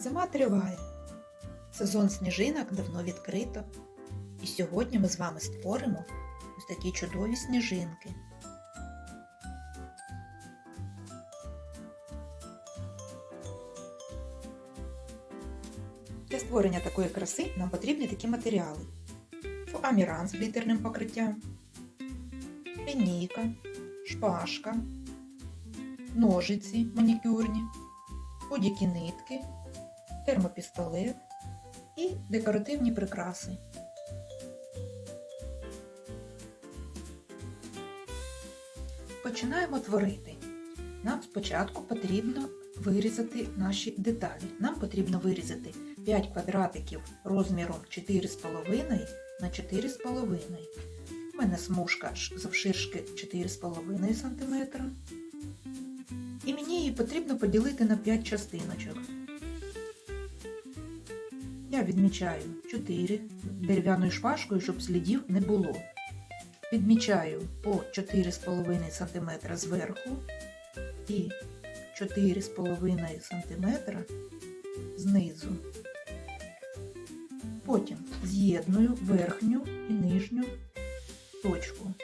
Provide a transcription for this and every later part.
Зима триває. Сезон сніжинок давно відкрито. І сьогодні ми з вами створимо ось такі чудові сніжинки. Для створення такої краси нам потрібні такі матеріали: фоаміран з глітерним покриттям, лінійка, шпажка, ножиці манікюрні, будь-які нитки, термопістолет і декоративні прикраси. Починаємо творити. Нам спочатку потрібно вирізати наші деталі. Нам потрібно вирізати 5 квадратиків розміром 4,5 на 4,5. У мене смужка завширшки 4,5 см. І мені її потрібно поділити на 5 частиночок. Я відмічаю 4 дерев'яною шпажкою, щоб слідів не було. Відмічаю по 4,5 см зверху і 4,5 см знизу. Потім з'єдную верхню і нижню точку.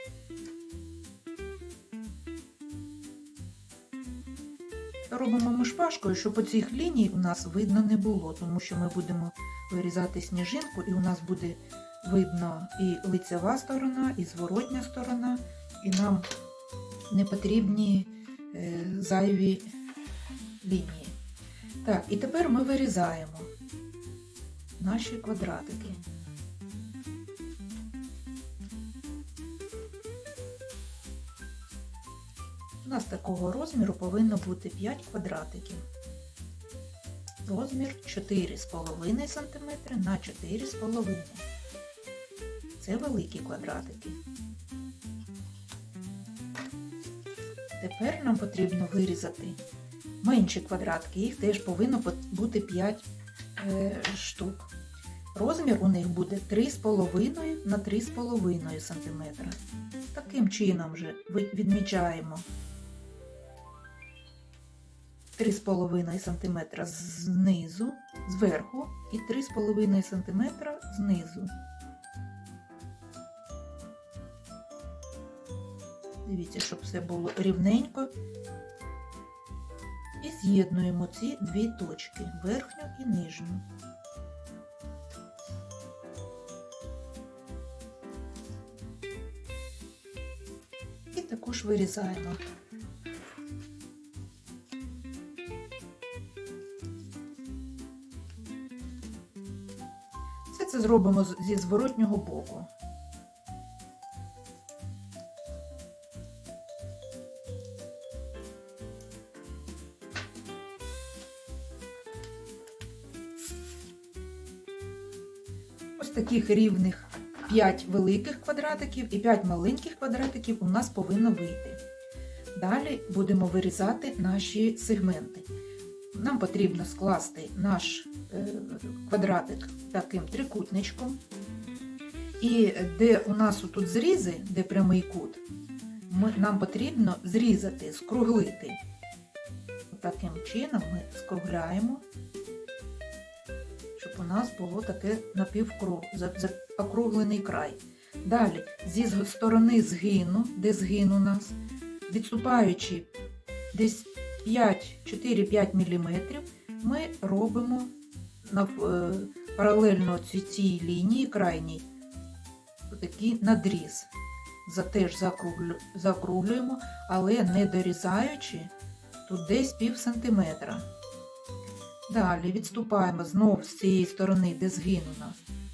Робимо ми шпажкою, щоб оцих ліній у нас видно не було, тому що ми будемо вирізати сніжинку, і у нас буде видно і лицева сторона, і зворотня сторона, і нам не потрібні е, зайві лінії. Так, і тепер ми вирізаємо наші квадратики. У нас такого розміру повинно бути 5 квадратиків. Розмір 4,5 см на 4,5 Це великі квадратики. Тепер нам потрібно вирізати менші квадратики, їх теж повинно бути 5 е, штук. Розмір у них буде 3,5 на 3,5 см. Таким чином вже відмічаємо 3,5 см знизу, зверху і 3,5 см знизу. Дивіться, щоб все було рівненько. І з'єднуємо ці дві точки верхню і нижню. І також вирізаємо. Зробимо зі зворотнього боку. Ось таких рівних 5 великих квадратиків і 5 маленьких квадратиків у нас повинно вийти. Далі будемо вирізати наші сегменти. Нам потрібно скласти наш квадратик таким трикутничком. І де у нас тут зрізи, де прямий кут, ми, нам потрібно зрізати, скруглити. Таким чином ми скругляємо, щоб у нас було таке напівкруг, округлений край. Далі, зі сторони згину, де згин у нас, відступаючи десь 5, 4-5 мм, ми робимо е, паралельно цій, лінії крайній такий надріз. За теж закруглюємо, але не дорізаючи тут десь пів сантиметра. Далі відступаємо знов з цієї сторони, де згин.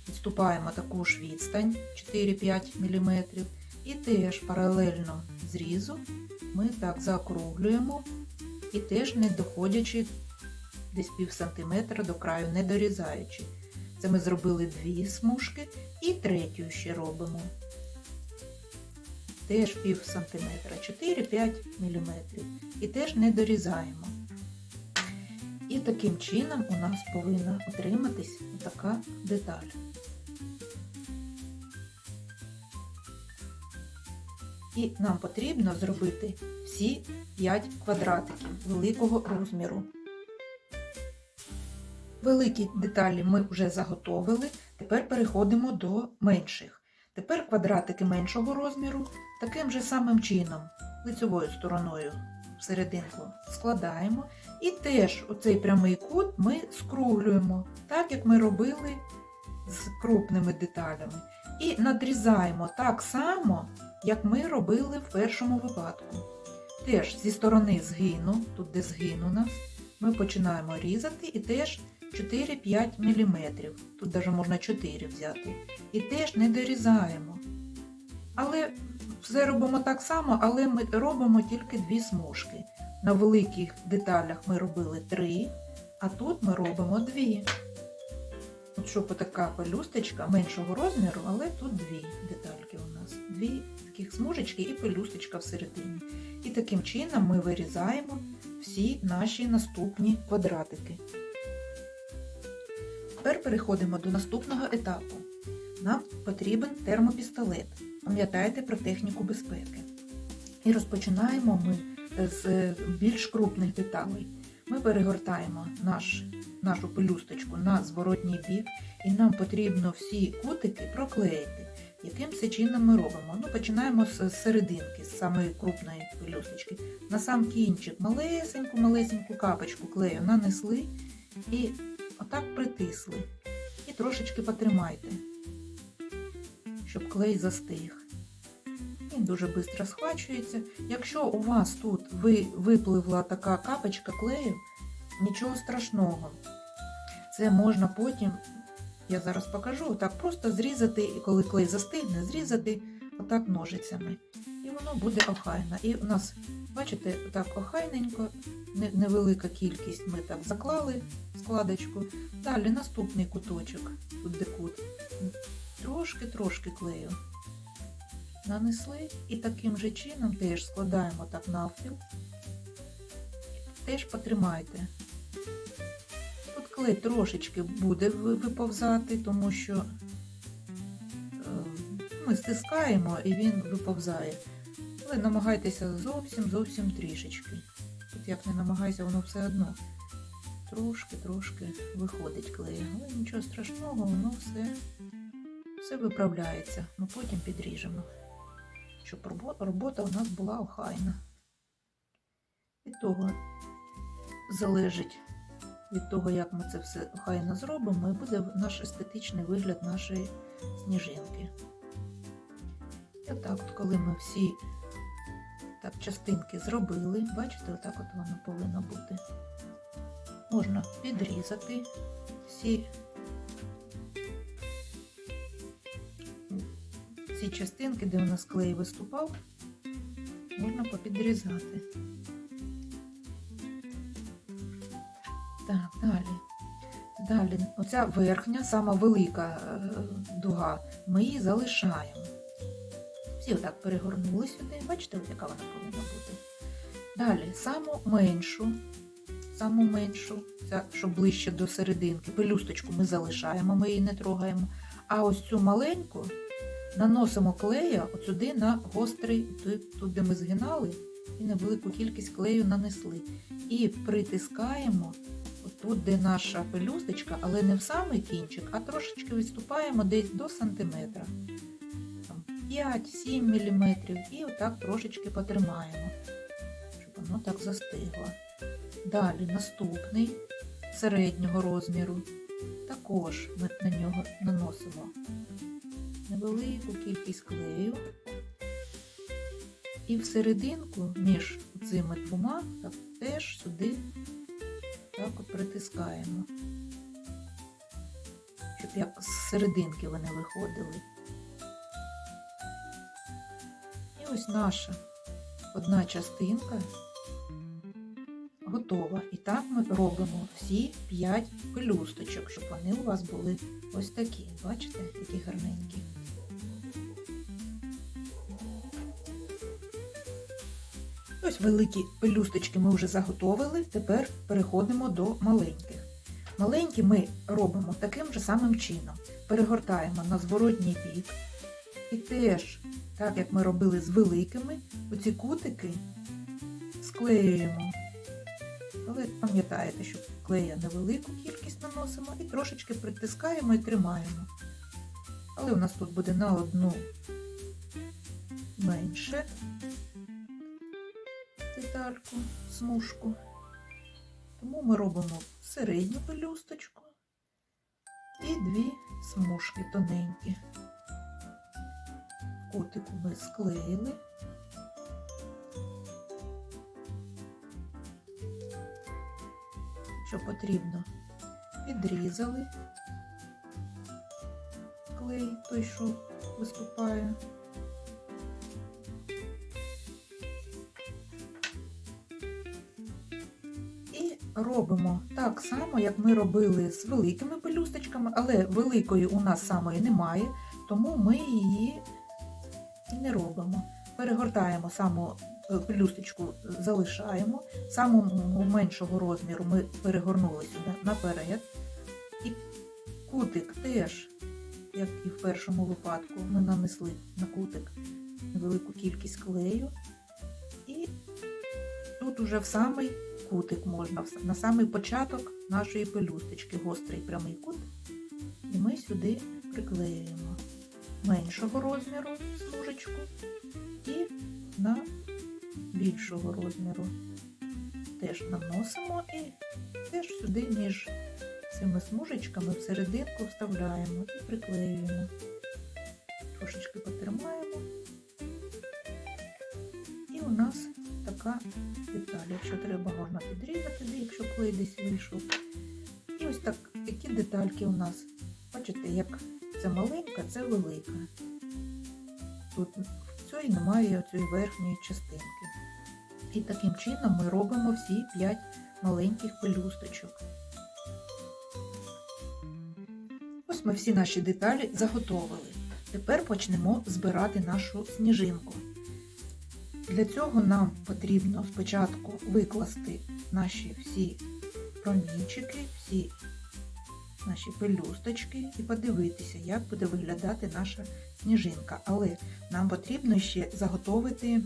Відступаємо таку ж відстань 4-5 мм. І теж паралельно зрізу ми так закруглюємо і теж не доходячи десь пів сантиметра до краю, не дорізаючи. Це ми зробили дві смужки і третю ще робимо. Теж пів сантиметра, 4-5 мм. І теж не дорізаємо. І таким чином у нас повинна отриматись така деталь. І нам потрібно зробити всі 5 квадратиків великого розміру. Великі деталі ми вже заготовили, тепер переходимо до менших. Тепер квадратики меншого розміру таким же самим чином, лицевою стороною всерединку складаємо. І теж оцей прямий кут ми скруглюємо, так як ми робили з крупними деталями. І надрізаємо так само, як ми робили в першому випадку. Теж зі сторони згину, тут де згин нас, ми починаємо різати і теж 4-5 мм. Тут навіть можна 4 взяти. І теж не дорізаємо. Але все робимо так само, але ми робимо тільки дві смужки. На великих деталях ми робили три, а тут ми робимо дві. От щоб така пелюсточка меншого розміру, але тут дві детальки у нас. Дві таких смужечки і пелюсточка всередині. І таким чином ми вирізаємо всі наші наступні квадратики. Переходимо до наступного етапу. Нам потрібен термопістолет. Пам'ятайте про техніку безпеки. І розпочинаємо ми з більш крупних деталей. Ми перегортаємо наш, нашу пелюсточку на зворотній бік, і нам потрібно всі кутики проклеїти. Яким це чином ми робимо? Ну, Починаємо з серединки, з самої крупної пелюсточки. На сам кінчик малесеньку-малесеньку капочку клею нанесли і отак притисли. І трошечки потримайте, щоб клей застиг. Він дуже швидко схвачується. Якщо у вас тут випливла така капочка клею, нічого страшного. Це можна потім, я зараз покажу, так просто зрізати, і коли клей застигне, зрізати отак ножицями. Воно буде охайно. І у нас, бачите, так охайненько, невелика кількість ми так заклали складочку. Далі наступний куточок, тут де кут. Трошки-трошки клею нанесли і таким же чином теж складаємо так навпіл. Теж потримайте. Тут клей трошечки буде виповзати, тому що ми стискаємо і він виповзає. Але намагайтеся зовсім-зовсім трішечки. Тут як не намагайся, воно все одно трошки-трошки виходить клей. Але нічого страшного, воно все, все виправляється. Ми потім підріжемо щоб робота у нас була охайна. Від того залежить від того, як ми це все охайно зробимо, і буде наш естетичний вигляд нашої сніжинки. І отак, от, коли ми всі так, частинки зробили, бачите, отак от воно повинно бути. Можна підрізати всі ці частинки, де у нас клей виступав, можна попідрізати. Так, далі. Далі, оця верхня, сама велика е, дуга, ми її залишаємо. Всі отак перегорнули сюди, бачите, яка вона повинна бути. Далі, саму меншу, саму меншу, ця, що ближче до серединки, пелюсточку ми залишаємо, ми її не трогаємо. А ось цю маленьку Наносимо клея от сюди на гострий, тут, де ми згинали, і невелику кількість клею нанесли. І притискаємо тут, де наша пелюсточка, але не в самий кінчик, а трошечки відступаємо десь до сантиметра. 5-7 мм. І отак трошечки потримаємо, щоб воно так застигло. Далі наступний середнього розміру. Також ми на нього наносимо невелику кількість клею. І в серединку між цими двома так, теж сюди так от притискаємо, щоб як з серединки вони виходили. Ось наша одна частинка готова. І так ми робимо всі 5 пелюсточок, щоб вони у вас були ось такі. Бачите, які гарненькі. Ось великі пелюсточки ми вже заготовили, тепер переходимо до маленьких. Маленькі ми робимо таким же самим чином. Перегортаємо на зворотній бік. І теж, так як ми робили з великими, оці кутики склеюємо Але пам'ятаєте, що клея невелику кількість наносимо і трошечки притискаємо і тримаємо. Але у нас тут буде на одну менше детальку, смужку. Тому ми робимо середню пелюсточку і дві смужки тоненькі. Котику ми склеїли. Що потрібно, підрізали клей, той, що виступає. І робимо так само, як ми робили з великими пелюсточками, але великої у нас самої немає, тому ми її не робимо. Перегортаємо саму е, пелюсточку, залишаємо, самого меншого розміру ми перегорнули сюди наперед. І кутик теж, як і в першому випадку, ми нанесли на кутик невелику кількість клею. І тут уже в самий кутик можна, на самий початок нашої пелюсточки, гострий прямий кут. І ми сюди приклеюємо меншого розміру смужечку і на більшого розміру теж наносимо і теж сюди між цими смужечками всерединку вставляємо і приклеюємо. Трошечки потримаємо. І у нас така деталь. Якщо треба, можна підрізати, якщо клей десь вийшов. І ось так, такі детальки у нас. Бачите, як це маленька, це велика. Тут в цій немає цієї верхньої частинки. І таким чином ми робимо всі 5 маленьких пелюсточок. Ось ми всі наші деталі заготовили. Тепер почнемо збирати нашу сніжинку. Для цього нам потрібно спочатку викласти наші всі промінчики, всі наші пелюсточки і подивитися, як буде виглядати наша сніжинка. Але нам потрібно ще заготовити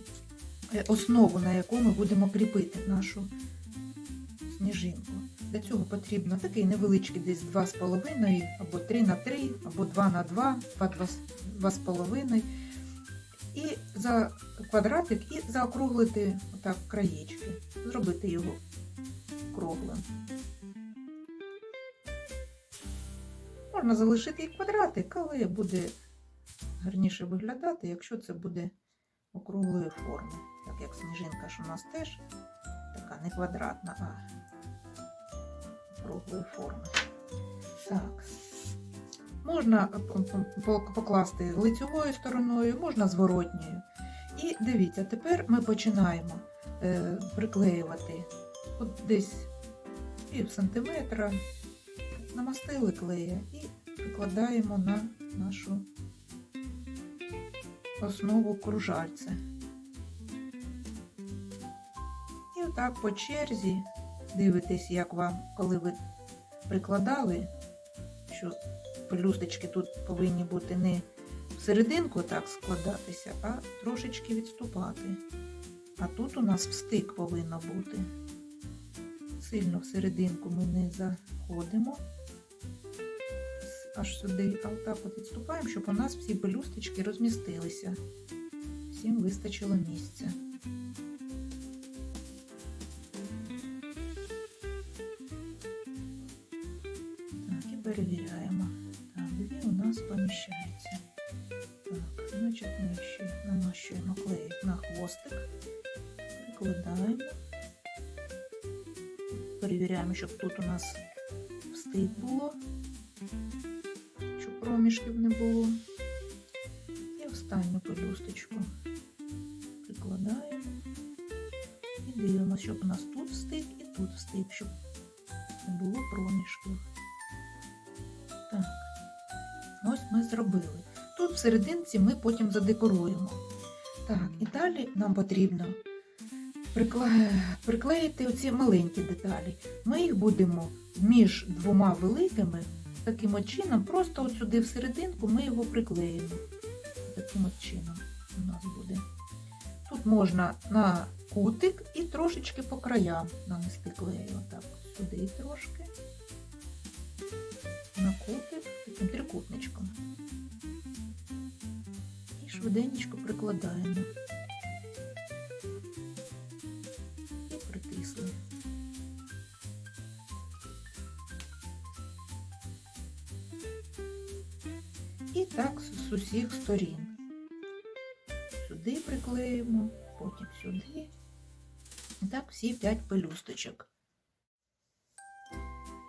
е, основу, на яку ми будемо кріпити нашу сніжинку. Для цього потрібно такий невеличкий десь 2,5 або 3 на 3, або 2 на 2, 2,5. І за квадратик і заокруглити отак краєчки, зробити його круглим. Можна залишити і квадратик, але буде гарніше виглядати, якщо це буде округлої форми. Так як сніжинка ж у нас теж така не квадратна, а круглої форми. Так. Можна покласти лицевою стороною, можна зворотньою. І дивіться, тепер ми починаємо е, приклеювати от десь пів сантиметра, намастили клея і прикладаємо на нашу основу кружальця. І отак по черзі дивитесь, як вам, коли ви прикладали, що пелюсточки тут повинні бути не всерединку так складатися, а трошечки відступати. А тут у нас встик повинно бути. Сильно всерединку ми не заходимо аж сюди, а отак от відступаємо, щоб у нас всі пелюсточки розмістилися. Всім вистачило місця. Так, і перевіряємо. Так, дві у нас поміщаються. Так, значить ми ще намащуємо клей на хвостик, прикладаємо. Перевіряємо, щоб тут у нас встиг було, проміжків не було. І останню пелюсточку прикладаємо і дивимося, щоб у нас тут встиг і тут встиг, щоб не було проміжків. Так, ось ми зробили. Тут в серединці ми потім задекоруємо. Так, і далі нам потрібно приклеїти оці маленькі деталі. Ми їх будемо між двома великими, таким от чином, просто от сюди в серединку ми його приклеїмо. Таким от чином у нас буде. Тут можна на кутик і трошечки по краям нанести клею. Отак, сюди трошки. На кутик таким трикутничком. І швиденько прикладаємо. І притисли. І так з усіх сторін. Сюди приклеїмо, потім сюди. І так всі п'ять пелюсточок.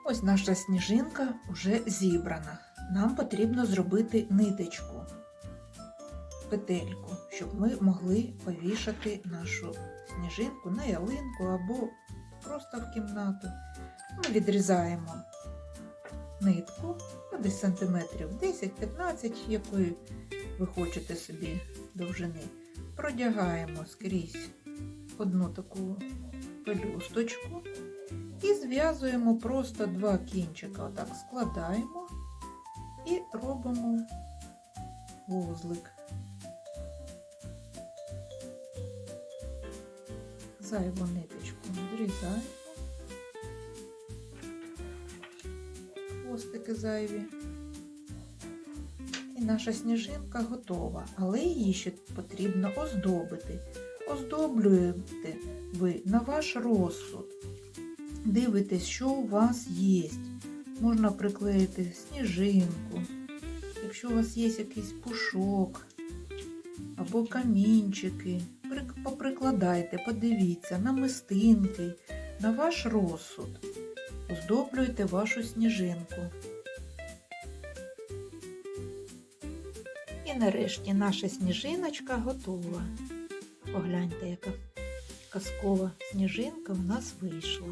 Ось наша сніжинка вже зібрана. Нам потрібно зробити ниточку, петельку, щоб ми могли повішати нашу сніжинку на ялинку або просто в кімнату. Ми відрізаємо нитку ну, десь сантиметрів 10-15, якої ви хочете собі довжини. Продягаємо скрізь одну таку пелюсточку і зв'язуємо просто два кінчика. Отак складаємо і робимо вузлик. Зайву ниточку зрізаємо. Хвостики зайві. І наша сніжинка готова, але її ще потрібно оздобити. Оздоблюєте ви на ваш розсуд. Дивитесь, що у вас є. Можна приклеїти сніжинку. Якщо у вас є якийсь пушок або камінчики, поприкладайте, подивіться, намистинки, на ваш розсуд. Оздоблюйте вашу сніжинку. І нарешті наша сніжиночка готова. Погляньте, яка казкова сніжинка в нас вийшла.